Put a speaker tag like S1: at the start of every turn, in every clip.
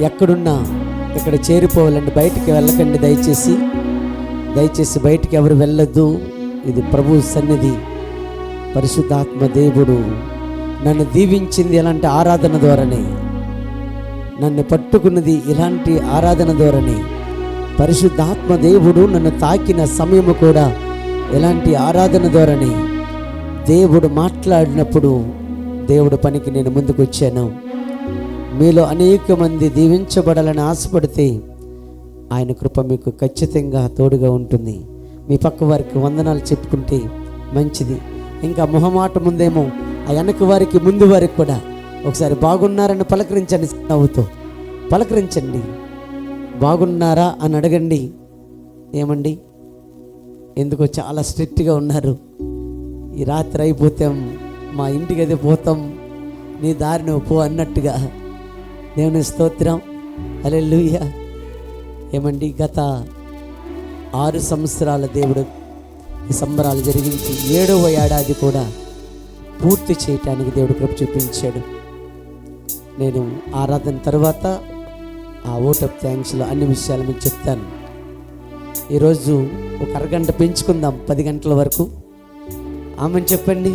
S1: ఎక్కడున్నా ఇక్కడ చేరిపోవాలండి. బయటికి వెళ్ళకండి దయచేసి. దయచేసి బయటికి ఎవరు వెళ్ళొద్దు. ఇది ప్రభు సన్నిధి. పరిశుద్ధాత్మ దేవుడు నన్ను దీవించింది ఎలాంటి ఆరాధన ద్వారానే. నన్ను పట్టుకున్నది ఇలాంటి ఆరాధన ద్వారానే. పరిశుద్ధాత్మ దేవుడు నన్ను తాకిన సమయము కూడా ఎలాంటి ఆరాధన ద్వారానే. దేవుడు మాట్లాడినప్పుడు దేవుడు పనికి నేను ముందుకు వచ్చాను మీలో అనేక మంది దీవించబడాలని ఆశపడితే ఆయన కృప మీకు ఖచ్చితంగా తోడుగా ఉంటుంది. మీ పక్క వారికి వందనాలు చెప్పుకుంటే మంచిది. ఇంకా మొహమాట ముందేమో ఆ వెనక వారికి ముందు వారికి కూడా ఒకసారి బాగున్నారని పలకరించండి నవ్వుతో పలకరించండి. బాగున్నారా అని అడగండి. ఏమండి? ఎందుకో చాలా స్ట్రిక్ట్గా ఉన్నారు. ఈ రాత్రి అయిపోతాం మా ఇంటికి అది పోతాం నీ దారి నువ్వు పో అన్నట్టుగా దేవుని స్తోత్రం. అరే లూయ ఏమండి గత ఆరు సంవత్సరాల దేవుడు ఈ సంబరాలు జరిగించి ఏడవ ఏడాది కూడా పూర్తి చేయటానికి దేవుడు కృప చూపించాడు. నేను ఆరాధన తర్వాత ఆ ఓట్ ఆఫ్ థ్యాంక్స్లో అన్ని విషయాలు మీకు చెప్తాను. ఈరోజు ఒక అరగంట పెంచుకుందాం పది గంటల వరకు. ఆమెను చెప్పండి.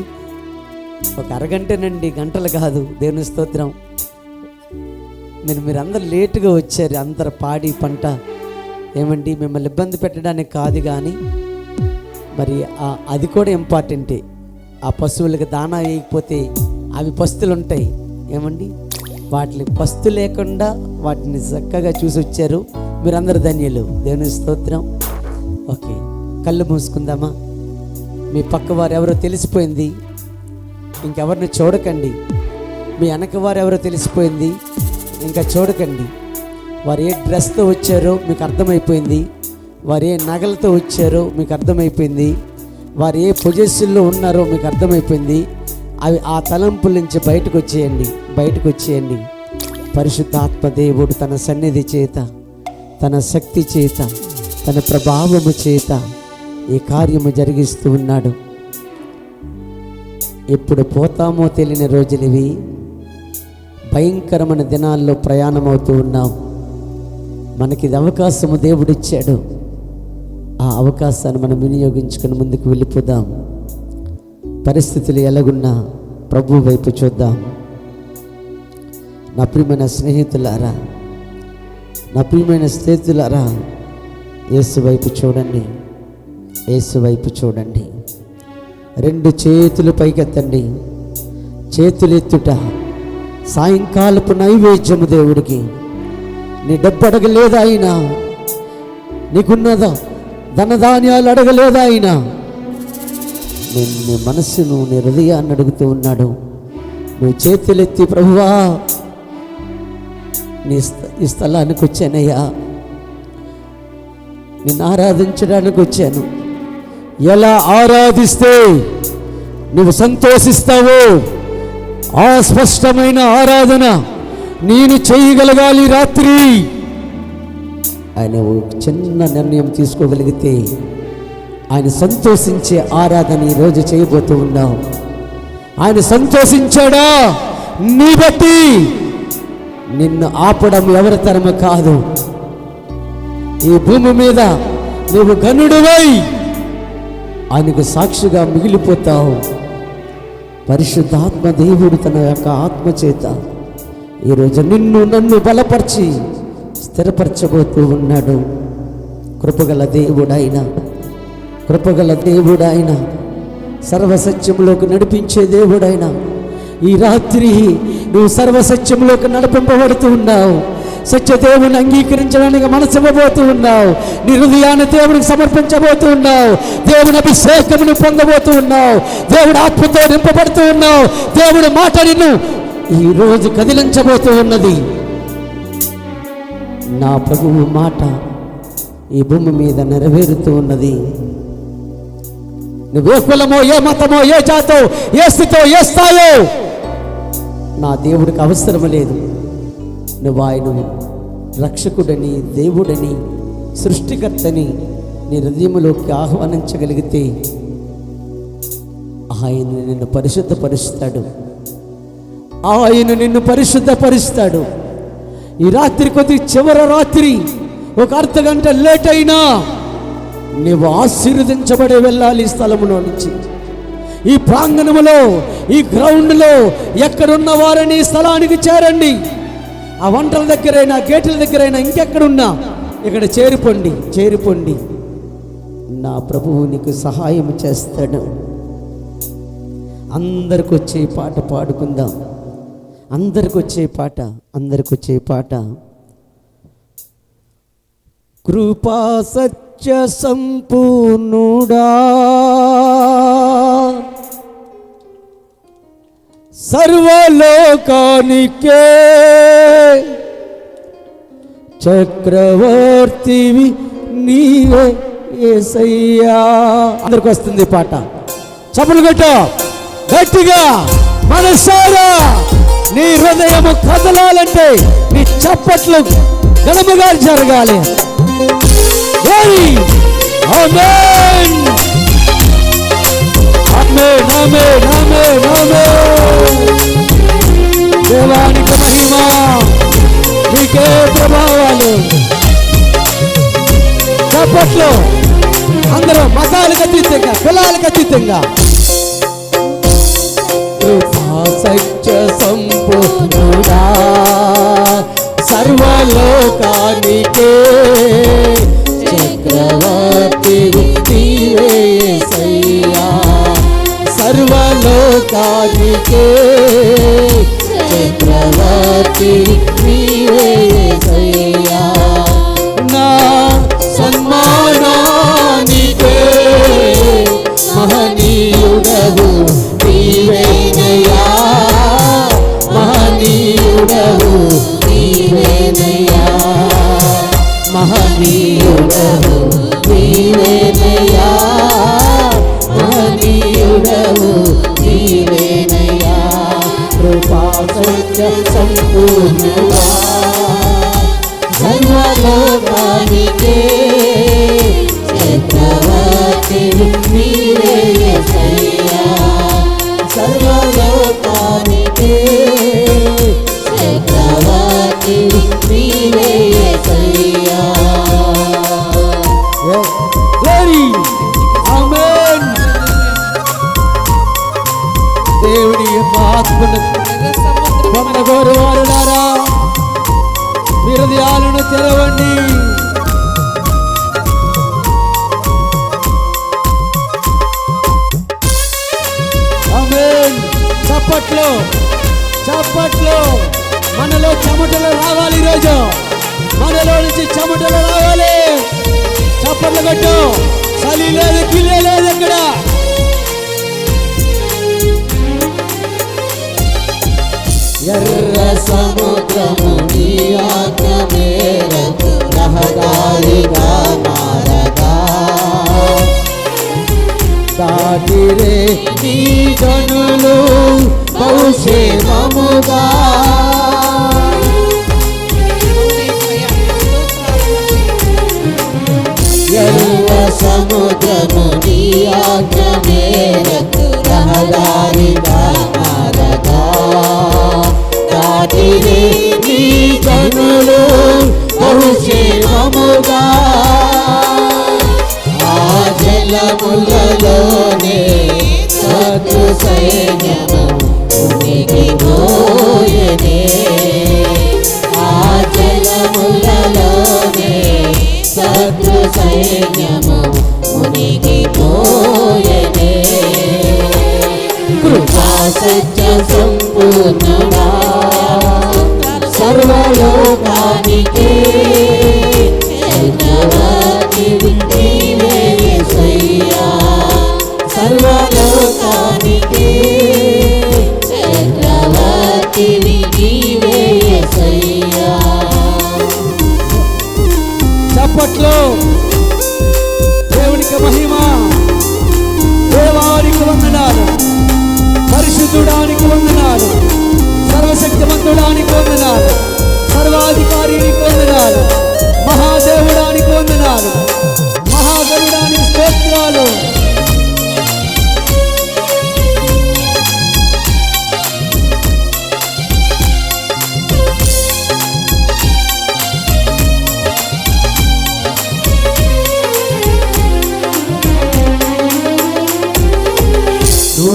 S1: ఒక అరగంటనండి గంటలు కాదు దేవుని స్తోత్రం. నేను మీరు అందరు లేటుగా వచ్చారు అందరు పాడి పంట. ఏమండి మిమ్మల్ని ఇబ్బంది పెట్టడానికి కాదు కానీ మరి అది కూడా ఇంపార్టెంటే. ఆ పశువులకు దానా వేయకపోతే అవి పస్తులు ఉంటాయి. ఏమండి వాటిని పస్తు లేకుండా వాటిని చక్కగా చూసి వచ్చారు. మీరందరు ధన్యులు. దేవుని స్తోత్రం. ఓకే కళ్ళు మూసుకుందామా? మీ పక్క వారు ఎవరో తెలిసిపోయింది. ఇంకెవరిని చూడకండి. మీ వెనక వారు ఎవరో తెలిసిపోయింది. ఇంకా చూడకండి. వారు ఏ డ్రెస్తో వచ్చారో మీకు అర్థమైపోయింది. వారు ఏ నగలతో వచ్చారో మీకు అర్థమైపోయింది. వారు ఏ పొజిషన్లో ఉన్నారో మీకు అర్థమైపోయింది. అవి ఆ తలంపుల నుంచి బయటకు వచ్చేయండి. బయటకు వచ్చేయండి. పరిశుద్ధాత్మ దేవుడు తన సన్నిధి చేత తన శక్తి చేత తన ప్రభావము చేత ఈ కార్యము జరిగిస్తూ ఉన్నాడు. ఎప్పుడు పోతామో తెలియని రోజులు ఇవి భయంకరమైన దినాల్లో ప్రయాణమవుతూ ఉన్నాం. మనకి ఇది అవకాశము దేవుడిచ్చాడు. ఆ అవకాశాన్ని మనం వినియోగించుకుని ముందుకు వెళ్ళిపోదాం. పరిస్థితులు ఎలాగున్నా ప్రభు వైపు చూద్దాం. నా ప్రియమైన స్నేహితులారా నా ప్రియమైన స్నేహితులారా యేసు వైపు చూడండి. యేసు వైపు చూడండి. రెండు చేతులు పైకెత్తండి. చేతులెత్తుట సాయంకాలపు నైవేద్యము దేవుడికి. నీ డబ్బు అడగలేదా అయినా నీకున్నదా ధనధాన్యాలు అడగలేదా అయినా నేను నీ మనస్సును నీ హృదయాన్ని అడుగుతూ ఉన్నాడు. నువ్వు చేతులెత్తి ప్రభువా నీ స్థ- ఈ స్థలానికి వచ్చానయ్యా. నిన్ను ఆరాధించడానికి వచ్చాను. ఎలా ఆరాధిస్తే నువ్వు సంతోషిస్తావో ఆ స్పష్టమైన ఆరాధన నేను చేయగలగాలి రాత్రి. ఆయన చిన్న నిర్ణయం తీసుకోగలిగితే ఆయన సంతోషించే ఆరాధన ఈరోజు చేయబోతూ ఉన్నాం. ఆయన సంతోషించాడా? నీ బట్టి. నిన్ను ఆపడం ఎవరి తరమ కాదు. ఈ భూమి మీద నువ్వు గనుడువై ఆయనకు సాక్షిగా మిగిలిపోతావు. పరిశుద్ధాత్మ దేవుడు తన యొక్క ఆత్మ చేత ఈరోజు నిన్ను నన్ను బలపరిచి స్థిరపరచబోతూ ఉన్నాడు. కృపగల దేవుడైన కృపగల దేవుడైన సర్వసత్యంలోకి నడిపించే దేవుడైన ఈ రాత్రి నువ్వు సర్వసత్యంలోకి నడిపింపబడుతూ ఉన్నావు. సత్యదేవుని అంగీకరించడానికి మనసు ఇవ్వబోతూ ఉన్నావు. నీ హృదయాన్ని దేవునికి సమర్పించబోతూ ఉన్నావు. దేవుని అభిషేకమును పొందబోతూ ఉన్నావు. దేవుడు ఆత్మతో నింపబడుతూ ఉన్నావు. దేవుడు మాట నిన్ను ఈ రోజు కదిలించబోతూ ఉన్నది. నా ప్రభువు మాట ఈ భూమి మీద నెరవేరుతూ ఉన్నది. నువ్వే కులమో ఏ మతమో ఏ జాతో ఏ స్థితో ఏ స్థాయో నా దేవుడికి అవసరం లేదు. నువ్వు ఆయన రక్షకుడని దేవుడని సృష్టికర్తని నీ హృదయంలోకి ఆహ్వానించగలిగితే ఆయన నిన్ను పరిశుద్ధపరుస్తాడు. ఆయన నిన్ను పరిశుద్ధపరుస్తాడు. ఈ రాత్రి కొద్ది చివరి రాత్రి ఒక అర్ధ గంట లేట్ అయినా నీవు ఆశీర్వదించబడి వెళ్ళాలి స్థలములో నుంచి. ఈ ప్రాంగణములో ఈ గ్రౌండ్లో ఎక్కడున్న వారిని స్థలానికి చేరండి. ఆ వంటల దగ్గరైనా గేట్ల దగ్గరైనా ఇంకెక్కడున్నా ఇక్కడ చేరిపోండి చేరుకోండి నా ప్రభువు నీకు సహాయం చేస్తాడు. అందరికి వచ్చే పాట పాడుకుందాం. అందరికి వచ్చే పాట అందరికి వచ్చే పాట. కృపా సత్య సంపూర్ణుడా. సర్వలోకానికే. చక్రవర్తివి నీవే ఏసయ్యా. అందరికి వస్తుంది పాట. చప్పులు కొట్టు. గట్టిగా మనసారా నీ హృదయము కదలాలంటే నీ చప్పట్లు గడముగా జరగాలి. Glory! Amen! Amen, amen, దేవానికి మహిమ నీకే ప్రభావాలు. చప్పట్లో అందరూ మతాలకు అతీతంగా కులాలకు అతీతంగా. సత్య సంపూర్ణ సర్వలోకానికే. సర్వలోకానికే చక్రవర్తి సర్వలోకానికే నీ జనులు బహుక్షేమముగా ఎర్ర సముద్రము నీ ఆజ్ఞ మేరకు రహదారిగా మారగా దాటిరే నీ జనులు సైన్యము మునిగిపోయెనే. ఆ కృపా సత్య సంపూర్ణ చప్పట్లు దేవునికి మహిమ దేవానికి వందనాలు పరిశుద్ధుడానికి వందనాలు సర్వశక్తివంతుడానికి వందనాలు సర్వాధికారికి వందనాలు మహాదేవుడానికి వందనాలు.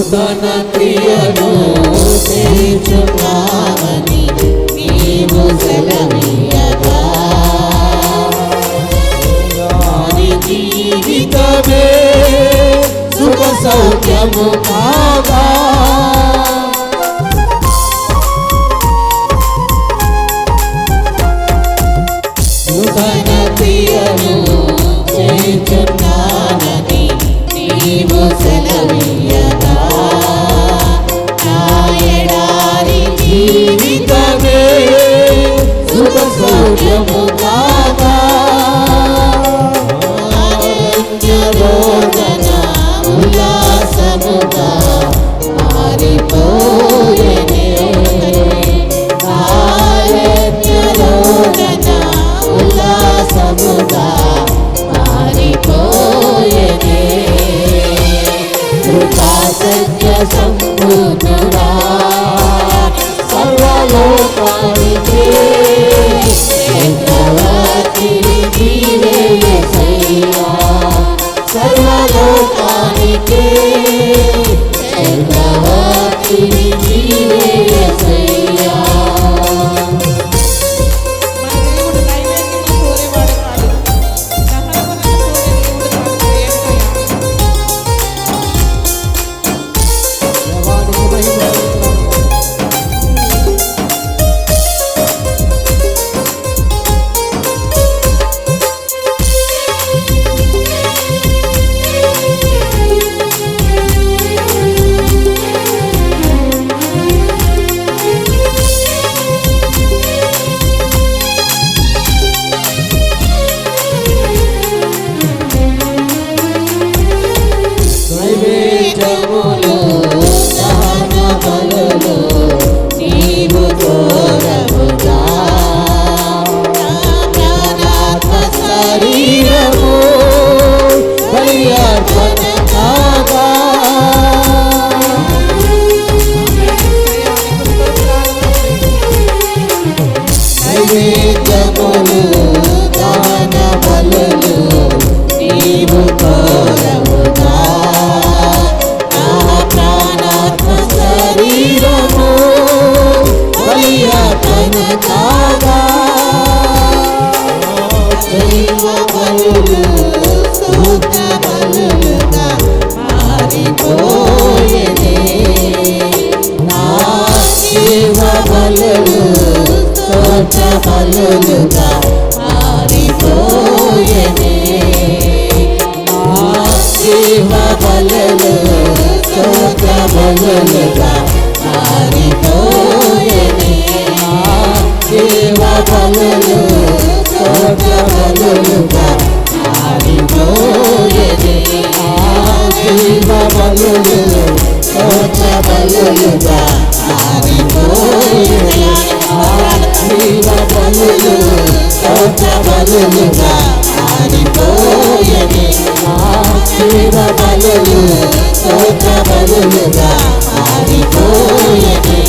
S2: తన క్రియను చేయుచున్నామని నీవు సెలవీయగా జీవితమే సుఖ సౌఖ్యము కాగా
S1: eu vou బలుగా
S2: ఆరిపోయని ఆశీర్వ బలులు స్తోత్ర బలులుగా
S1: ఆరిపోయని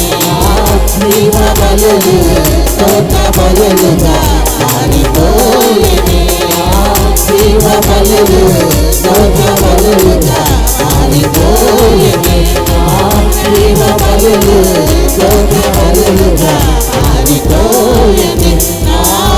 S1: ఆశీర్వ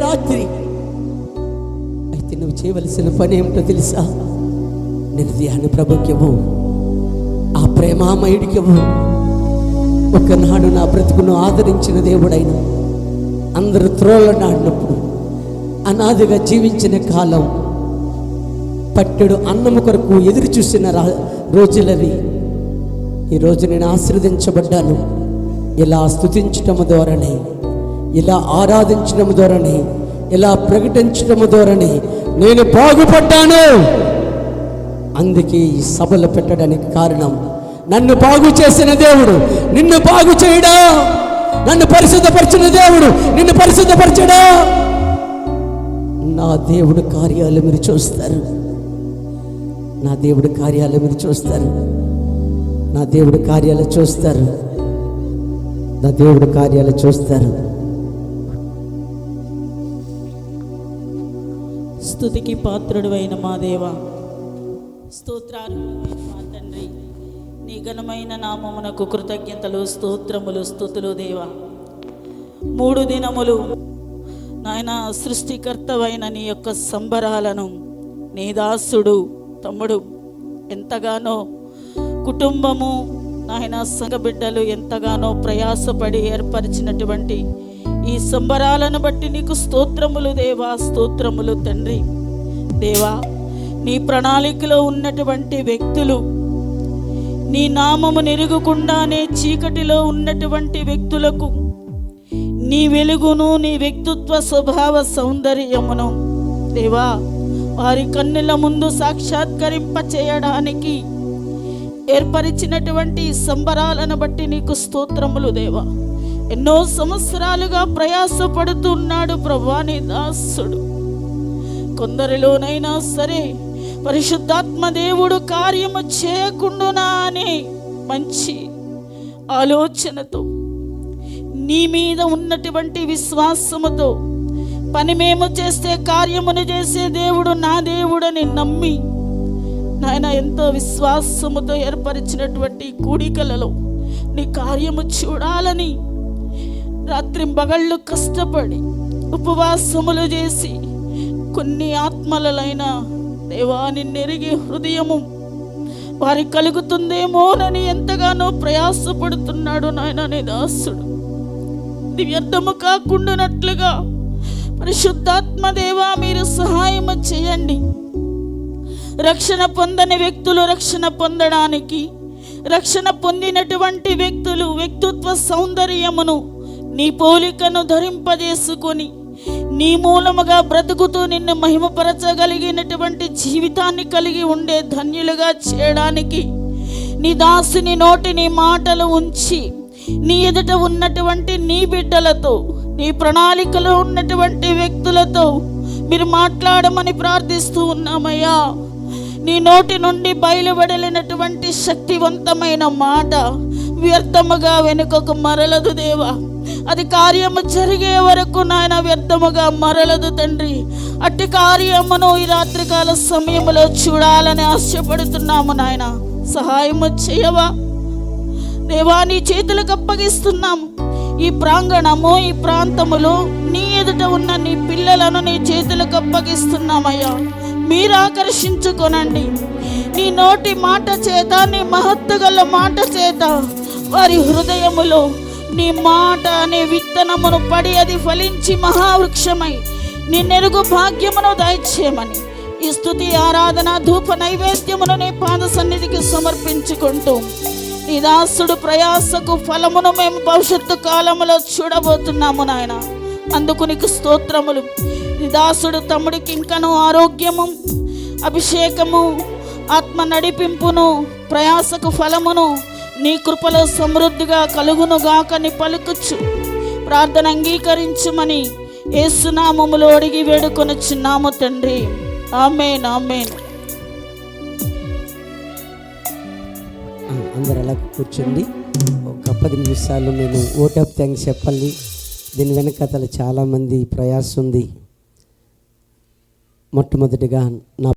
S1: రాత్రి. అయితే నువ్వు చేయవలసిన పని ఏమిటో తెలుసా? నిర్దయాన్ని ప్రభుత్వము ఆ ప్రేమామయుడికము ఒకనాడు నా బ్రతుకును ఆదరించిన దేవుడైన అందరు త్రోళ్ళ నాడినప్పుడు అనాదిగా జీవించిన కాలం పట్టెడు అన్నము కొరకు ఎదురు చూసిన రా రోజులవి. ఈరోజు నేను ఆశ్రదించబడ్డాను ఇలా స్తుతించటము ద్వారానే ఇలా ఆరాధించడం ద్వారానే ఇలా ప్రకటించడం ద్వారానే నేను బాగుపడ్డాను. అందుకే ఈ సభలు పెట్టడానికి కారణం నన్ను బాగు చేసిన దేవుడు నిన్ను బాగు చేయడా? నన్ను పరిశుద్ధపరిచిన దేవుడు నిన్ను పరిశుద్ధపరచడా? నా దేవుడు కార్యాలు మీరు చూస్తారు. నా దేవుడి కార్యాలు మీరు చూస్తారు. నా దేవుడి కార్యాలు చూస్తారు. నా దేవుడి కార్యాలు చూస్తారు.
S2: స్థుతికి పాత్రుడు అయిన మా దేవ. స్తోత్రాలు మా తండ్రి. నీ ఘనమైన నామమునకు కృతజ్ఞతలు స్తోత్రములు స్థుతులు దేవ. మూడు దినములు నాయన సృష్టికర్తవైన నీ యొక్క సంబరాలను నీ దాసుడు తమ్ముడు ఎంతగానో కుటుంబము నాయన సంగబిడ్డలు ఎంతగానో ప్రయాసపడి ఏర్పరిచినటువంటి ఈ సంబరాలను బట్టి నీకు స్తోత్రములు దేవా స్తోత్రములు తండ్రి. దేవా నీ ప్రణాళికలో ఉన్నటువంటి వ్యక్తులు నీ నామము నెరుగుకుండానే చీకటిలో ఉన్నటువంటి వ్యక్తులకు నీ వెలుగును నీ వ్యక్తిత్వ స్వభావ సౌందర్యమును దేవా వారి కన్నుల ముందు సాక్షాత్కరింప చేయడానికి ఏర్పరిచినటువంటి సంబరాలను బట్టి నీకు స్తోత్రములు దేవా. ఎన్నో సంవత్సరాలుగా ప్రయాసపడుతున్నాడు ప్రభా నీ దాసుడు. కొందరిలోనైనా సరే పరిశుద్ధాత్మ దేవుడు కార్యము చేయకుండునా అనే మంచి ఆలోచనతో నీ మీద ఉన్నటువంటి విశ్వాసముతో పని మేము చేస్తే కార్యమును చేసే దేవుడు నా దేవుడని నమ్మి నాయన ఎంతో విశ్వాసముతో ఏర్పరిచినటువంటి కూడికలలో నీ కార్యము చూడాలని రాత్రింబగళ్ళు కష్టపడి ఉపవాసములు చేసి కొన్ని ఆత్మలైన దేవాని నెరిగి హృదయము వారి కలుగుతుందేమోనని ఎంతగానో ప్రయాసపడుతున్నాడు నాయన నీ దాసుడు. ఇది వ్యర్థము కాకుండానట్లుగా పరిశుద్ధాత్మ దేవా మీరు సహాయం చేయండి. రక్షణ పొందని వ్యక్తులు రక్షణ పొందడానికి రక్షణ పొందినటువంటి వ్యక్తులు వ్యక్తిత్వ సౌందర్యమును నీ పోలికను ధరింపజేసుకొని నీ మూలముగా బ్రతుకుతూ నిన్ను మహిమపరచగలిగినటువంటి జీవితాన్ని కలిగి ఉండే ధన్యులుగా చేయడానికి నీ దాసుని నోటిని మాటలు ఉంచి నీ ఎదుట ఉన్నటువంటి నీ బిడ్డలతో నీ ప్రణాళికలో ఉన్నటువంటి వ్యక్తులతో మీరు మాట్లాడమని ప్రార్థిస్తూ ఉన్నామయ్యా. నీ నోటి నుండి బయలువడలినటువంటి శక్తివంతమైన మాట వ్యర్థముగా వెనుకకు మరలదు దేవా. అది కార్యము జరిగే వరకు నాయన వ్యర్థముగా మరలదు తండ్రి. అట్టి కార్యమును ఈ రాత్రికాల సమయంలో చూడాలని ఆశపడుతున్నాము నాయన. సహాయము చేయవా? దేవా నీ చేతులకు అప్పగిస్తున్నాము. ఈ ప్రాంగణము ఈ ప్రాంతములో నీ ఎదుట ఉన్న నీ పిల్లలను నీ చేతులకు అప్పగిస్తున్నామయ్యా. మీరు ఆకర్షించుకొనండి. నీ నోటి మాట చేత నీ మహత్తు గల మాట చేత వారి హృదయములో నీ మాట అనే విత్తనమును పడి అది ఫలించి మహావృక్షమై నీ నెరుగు భాగ్యమును దయచేయమని ఈ స్థుతి ఆరాధన ధూప నైవేద్యమును నీ పాద సన్నిధికి సమర్పించుకుంటూ ఈ దాసుడు ప్రయాసకు ఫలమును మేము భవిష్యత్తు కాలములో చూడబోతున్నాము నాయన. అందుకు నీకు స్తోత్రములు. నీ దాసుడు తమ్ముడికి ఇంకను ఆరోగ్యము అభిషేకము ఆత్మ నడిపింపును ప్రయాసకు ఫలమును నీ కృపలో సమృద్ధిగా కలుగునుగాకని పలుకుచ్చు. ప్రార్థన అంగీకరించుమని ఏసునామములు అడిగి వేడుకొనుచున్నాము తండ్రి. Amen amen.
S1: అందరు అలా కూర్చోండి. ఒక పది నిమిషాలు నేను ఓట్ ఆఫ్ థ్యాంక్స్ చెప్పాలి. దీని వెనకతల చాలామంది ప్రయాసం ఉంది. మొట్టమొదటిగా నా